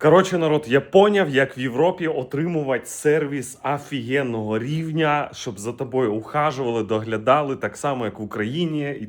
Коротше, народ, я поняв, як в Європі отримувати сервіс офігенного рівня, щоб за тобою ухажували, доглядали, так само, як в Україні.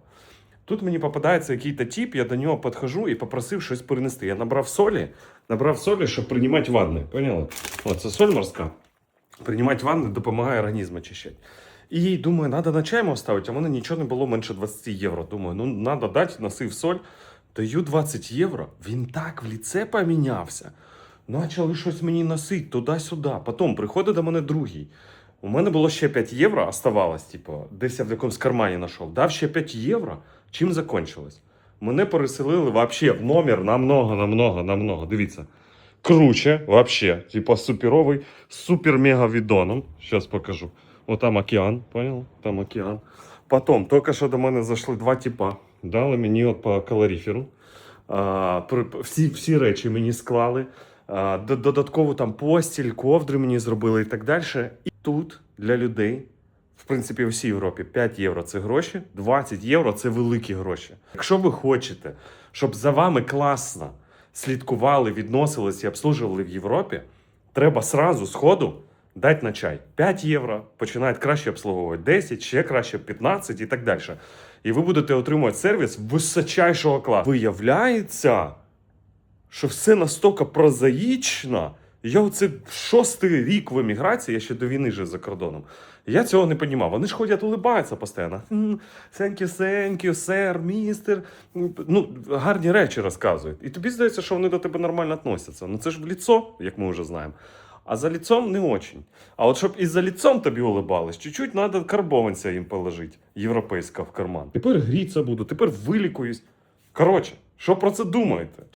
Тут мені попадається якийсь тип, я до нього підходжу і попросив щось перенести. Я набрав солі, набрав солі, щоб приймати ванни. Поняли? О, це соль морська. Приймати ванни допомагає організм очищати. І думаю, треба на чай ставити, а в мене нічого не було менше 20 євро. Думаю, ну треба дати, носив соль. Даю 20 євро. Він так в ліце помінявся. Почали щось мені носити туди-сюди. Потім приходить до мене другий. У мене було ще 5 євро, оставалось, типу, десь я в якомусь кармані знайшов. Дав ще 5 євро. Чим закончилось? Мене переселили вообще в номер намного, намного, намного. Дивіться. Круче, вообще. Типа суперовий, супер-мега відоном. Сейчас покажу. О, там океан, понял? Там океан. Потім, тільки що до мене зайшли два типа. Дали мені от по калоріферу. А, всі, всі речі мені склали. Додатково там постіль, ковдри мені зробили і так далі. Тут для людей, в принципі, у всій Європі 5 євро це гроші, 20 євро це великі гроші. Якщо ви хочете, щоб за вами класно слідкували, відносились і обслужували в Європі, треба сразу сходу дати на чай 5 євро, починають краще обслуговувати 10, ще краще 15 і так далі. І ви будете отримувати сервіс височайшого класу. Виявляється, що все настільки прозаїчно. Я оце шостий рік в еміграції, я ще до війни жив за кордоном. Я цього не розумів. Вони ж ходять, улибаються постійно. «М, Thank you, thank you, сер, містер. Ну, гарні речі розказують. І тобі здається, що вони до тебе нормально відносяться. Ну це ж в ліцо, як ми вже знаємо. А за ліцом не очень. А от щоб і за ліцом тобі улибались, чуть-чуть треба карбованця їм положити, європейського в карман. Тепер гріться буду, тепер вилікуюсь. Коротше, що про це думаєте?